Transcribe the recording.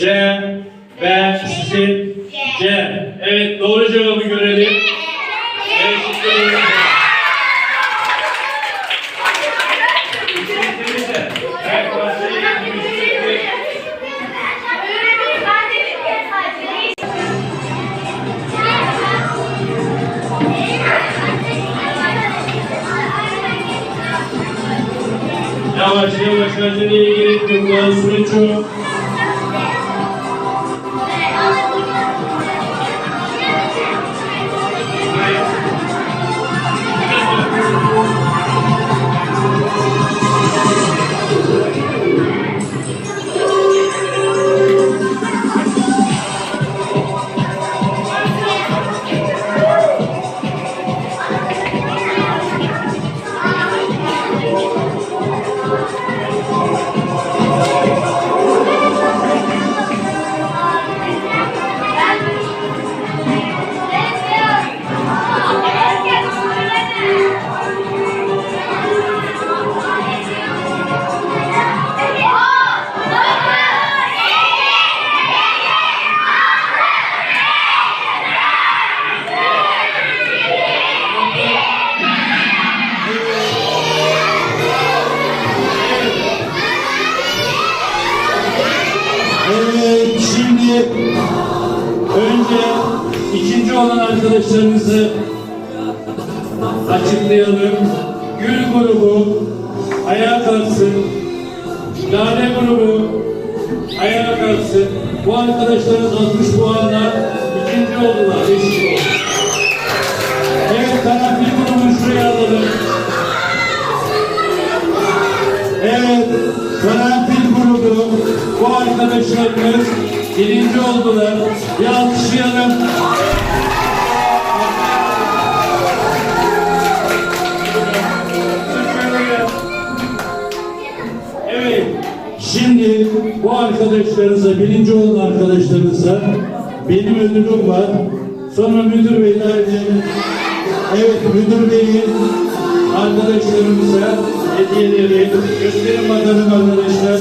C. B. Sizin C. Evet doğru cevabı görelim. Evet, Yavaş yavaş yok. Daha süre çok. İkinci olan arkadaşlarımızı açıklayalım. Gül grubu ayağa kalksın. Lale grubu ayağa kalksın. Bu arkadaşlarımız 60 puanla ikinci oldular. Eşit oldu. Evet, karanfil grubunu şuraya alalım. Evet, karanfil grubu bu arkadaşlarımız birinci oldular. Bir alkışlayalım. Evet, şimdi bu arkadaşlarınıza, birinci olan arkadaşlarınıza benim ödülüm var. Sonra müdür bey ayrıca Evet, müdür beyin arkadaşlarımıza hediyeleri gösterin bakalım arkadaşlar.